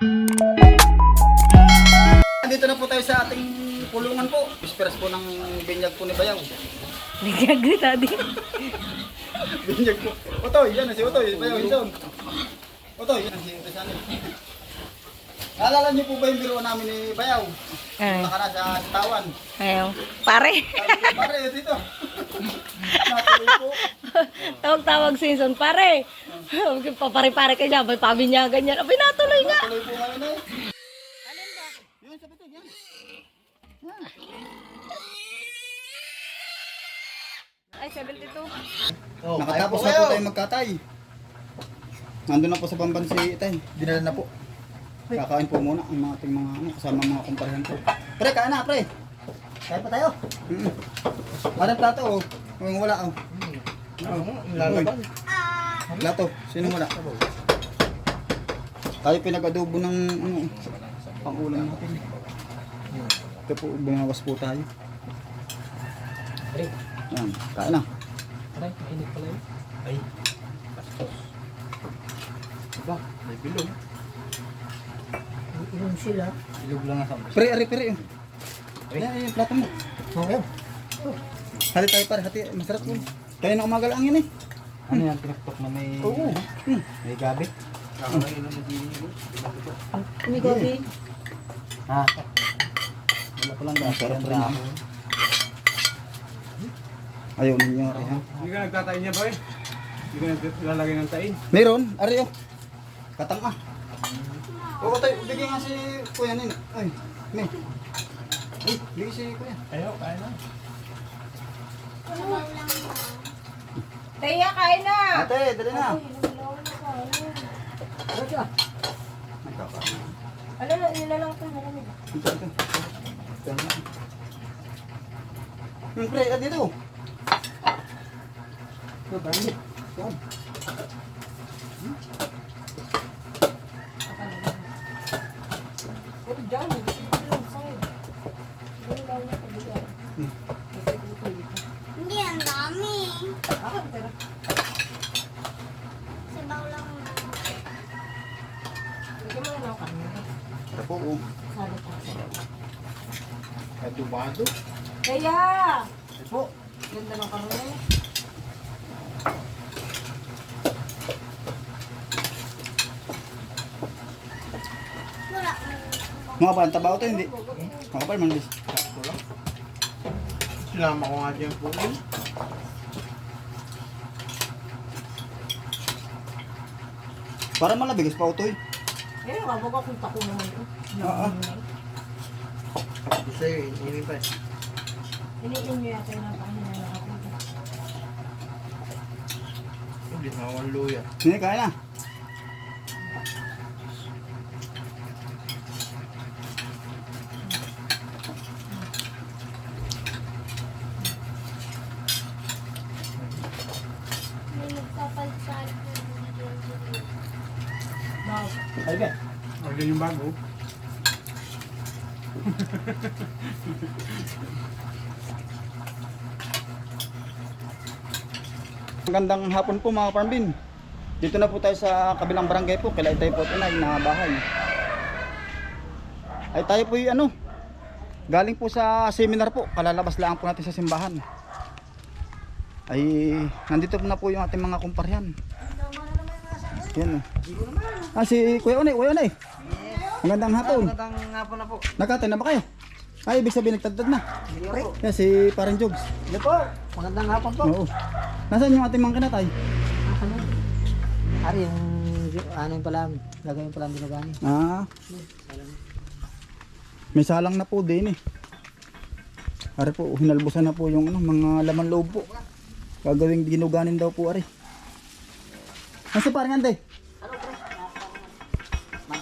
Dito na po tayo sa ating kulungan po. Bisperas po ng binyag po ni Bayaw. Nagkagrita din. binyag po. Otoy, yan na si Otoy. Bayaw, yun doon. Otoy, yan si Otoy. Naalala niyo po ba yung biruan namin ni Bayaw? Ano? Punta ka na sa Sitawan. Ayaw. Pare. Pare, dito. Tawag-tawag season. Pare. Papare-pare ka dyan. Ba't pabinyagan yan? Abay, natuloy nga. Natuloy po ngayon eh. Yun, sa bitig, yan. Ay, 72. Nakatapos na po tayo magkatay. Nandun na po sa bamban si Itay. Dinala na po. Kakain po muna ang mga ating mga ano, kasama mga kumparahan po. Pre, kain na, pre. Kain pa tayo. Mm. Parang plato, oh. Kung wala, oh. Lalaban. Plato, sino wala? Tayo pinag-adobo ng ano, pang-ulam natin. Ito po, bumawas po tayo. Yan, kain na. Aray, mainit pala yun. Ay. Aba, may bilog. Inom sila. Bilog lang ang Pre, ari, pre. oh. Yan, yan, yung plato mo. Okay. Hati tayo pare, hati. Masarap po. Kaya na umaga lang yun eh. Ano yan, tinaktok na may... Oo. May gabi? May gabi. Ha? Wala pa lang ba? Sarap rin. ako. Ayaw ninyo ari ha. Hindi ka nagtatayin niya, boy? Hindi ka naglalagay ng tain? Meron, ari oh. Katang ah. Oo tayo, bigyan nga si Kuya Nin. Ay, may. Ay, bigyan si Kuya. Ayaw, kaya na. Teya, kain na. Ate, dali na. Nagkakaroon. Ano na, nilalang ko. malamig. Ito, ito. Ito na. Hmm, pre, dito. Ito, dali. Yan. Puro dyan. Hindi, ang dami. Ah, pero Sabaw lang na. Bigyan mo na lang kami. Ito po, oh. Adubado. Teya! Ito po. Ganda ng. Wala. Mga ba, ang tabaw to, hindi. Makapal man, bis. Sinama ko nga dyan po. Para malabigas pa ito eh. Eh, wabag akong tako naman ito. Oo. Tapos sa'yo, ini pa. Iniin nyo yata yung napakahinay na ako. Hindi na akong luya. Hindi, kaya na. Ay, ba? Order yung bago. Magandang hapon po mga farmbin. Dito na po tayo sa kabilang barangay po, kila tayo po tunay na bahay. Ay tayo po ano, galing po sa seminar po, kalalabas lang po natin sa simbahan. Ay, nandito po na po yung ating mga kumparyan. Yan oh. Ah, si Kuya Onay, Kuya Onay. Magandang hapon. Magandang po na po. Nakatay na ba kayo? Ay, ibig sabihin nagtagtad na. Po. Yan, si Parang Jogs. Hindi po. Magandang hapon po. Oo. Nasaan yung ating mga kinatay? Ari, yung ano yung pala, gagawin pala ang binagani. Ah. May salang na po din eh. Ari po, hinalbusan na po yung ano, mga laman loob po. Gagawing ginuganin daw po ari. Nasa parang ande?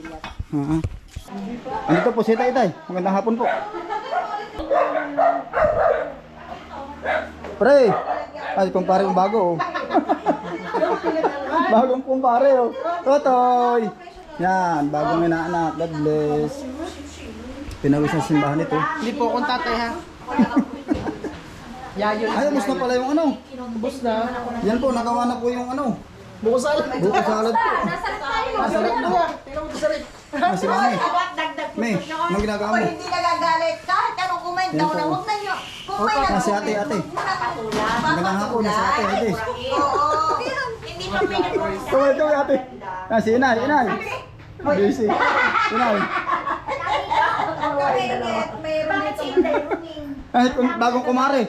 Ah. Ano to po si Itay Itay? Magandang hapon po. Pre! Ay, kumpare yung bago oh. Bagong kumpare oh. Totoy! Yan, bagong inaanak. God bless. Pinawis sa simbahan ito. Hindi po akong tatay ha. Yayo. Ay, ubos na pala yung ano. Bus na. Yan po, nagawa na po yung ano. Buko salad. Buko salad po. Masarap na. Tingnan mo ito sarap. Ah, si Mami. May, anong ginagawa mo? Hindi nagagalit. Kahit anong kumain daw na huwag na nyo. Kumain Ah, na. si ate, ate. Magandang hapon, si ate, ate. Oo. Hindi pa pinag-uusap. Kaway, kaway, ate. Ah, si Inay, Inay. Busy. Inay. Mayroon. Ah, kung- bagong kumare.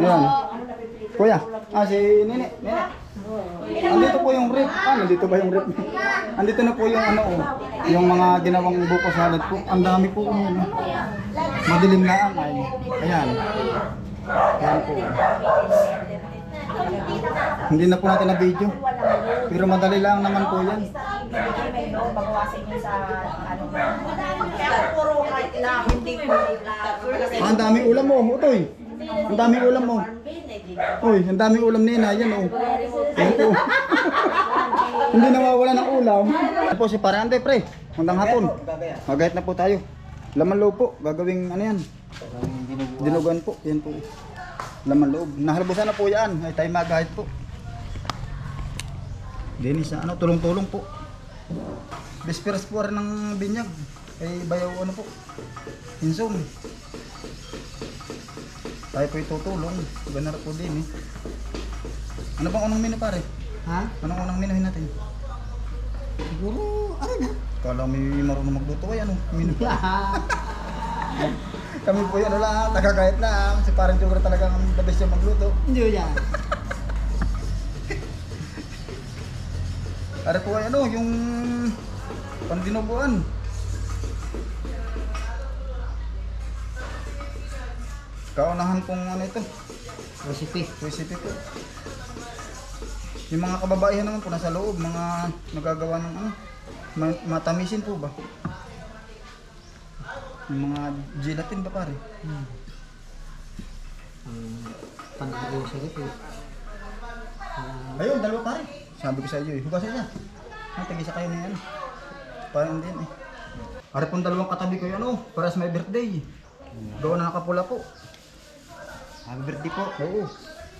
Yan. Kuya, ah, si Nene. Nene. Andito po yung rip. Ah, nandito ba yung rip? Andito na po yung ano, oh, yung mga ginawang buko salad po. Ang dami po. Ano. Madilim na ang ay. Ayan. Ayan po. Hindi na po natin na video. Pero madali lang naman po yan. Ah, ang daming ulam mo, utoy. Ang daming ulam mo. Uy, ang daming ulam nina, yan oh. Yan po. Hindi nawawala ng ulam. Yan po si Parante, pre. Hanggang hapon. Magayat na po tayo. Laman loob po, gagawing ano yan. Dinugan po, yan po. Laman loob. Nahalbusan na po yan. Ay tayo magahit po. Dennis, ano, tulong-tulong po. Bisperas po rin ng binyag. Ay bayaw ano po. Insong. Tayo po itutulong. Ganar po din eh. Ano bang unang menu pare? Ha? Anong unang menuhin natin? Siguro, ano na? Kala may marunong magluto ay ano? Menu Kami po yan lang, tagagayat lang. Si parang sugar talaga ang the best yung magluto. Hindi yan. Pare po ay ano, yung pandinuguan. Kaunahan pong ano ito, Recipe. recipe po. Yung mga kababaihan naman po nasa loob, mga nagagawa ng ano, ma- matamisin po ba? Yung mga gelatin ba pare? Ang panalo sa recipe. Ayun, dalawa pare. Sabi ko sa iyo eh, hugasan niya. Ang tigisa kayo na yan. Parang din eh. Pare pong dalawang katabi ko yun, ano, para sa may birthday. Gawa na nakapula po. Happy birthday po. Oo.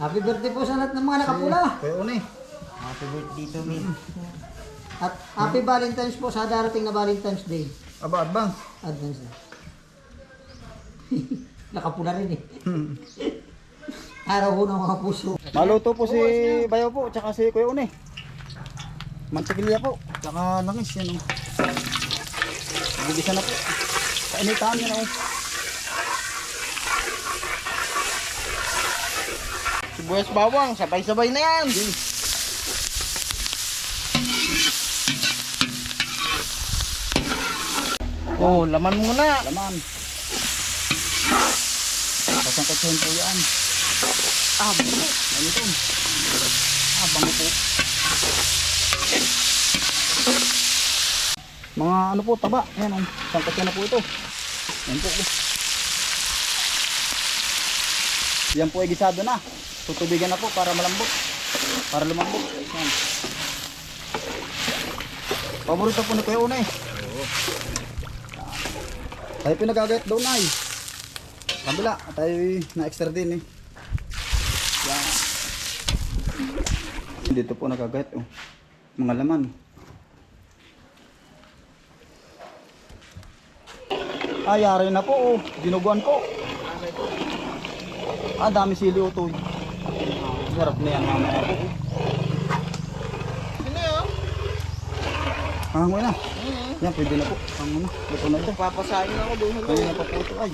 Happy birthday po sa lahat ng mga nakapula. Kuya Une. Happy birthday to me. At happy Valentine's po sa darating na Valentine's Day. Aba, advance. Advance na. Nakapula rin eh. Hmm. Araw ko ng mga puso. Maluto po si Bayo po, tsaka si Kuya Une. Mantikilya po, tsaka langis yan oh. Bigisa na po. Kainitaan yan oh. Sibuyas bawang, sabay-sabay na yan. Oh, laman muna. Laman. Pasangkatsahin po yan. Ah, bro. Ano ito? Ah, bango po. Mga ano po, taba. Ayan, oh. sangkat na po ito. Yan po. Yan po ay gisado na. Tutubigan na po para malambot. Para lumambot. Yan. Paborito po ni Kuya Una eh. Tayo pinagagayat daw na eh. Kabila, tayo na-extra din eh. Yan. Dito po nagagayat oh. Mga laman. Ay, yari na po oh. Dinuguan po. Ah, dami sili utoy. Sarap na yan mamaya po. oh. Ah, ngayon na. Yan, pwede na po. Ang ano, luto na ito. Papasahin ako doon. Kanina pa po ito ay.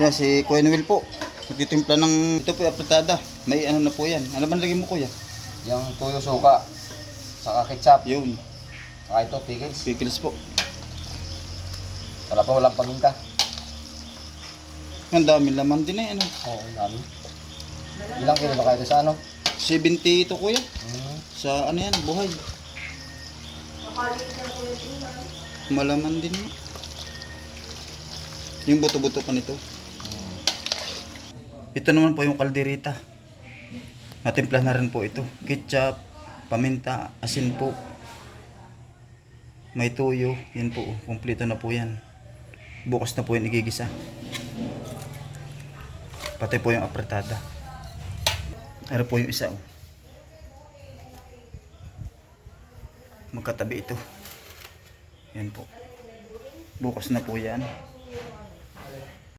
Yan, si Kuya Noel po. Nagtitimpla ng ito po, apretada. May ano na po yan. Ano ba nalagay mo kuya? Yung tuyo suka, saka ketchup, Yun, saka ito, pickles. pickles po. Wala pa walang paminta. Ang dami laman din eh. Ano? Oo, ang dami. Ilang kilo ba kayo sa ano? 70 ito kuya. Hmm. Sa ano yan, buhay. Malaman din mo. Yung buto-buto pa nito. Ito naman po yung kalderita. Natimpla na rin po ito. Ketchup, paminta, asin po. May tuyo. Yan po. Kompleto na po yan. Bukas na po yung igigisa. Pati po yung apretada. Ano po yung isa. Oh. Magkatabi ito. Yan po. Bukas na po yan.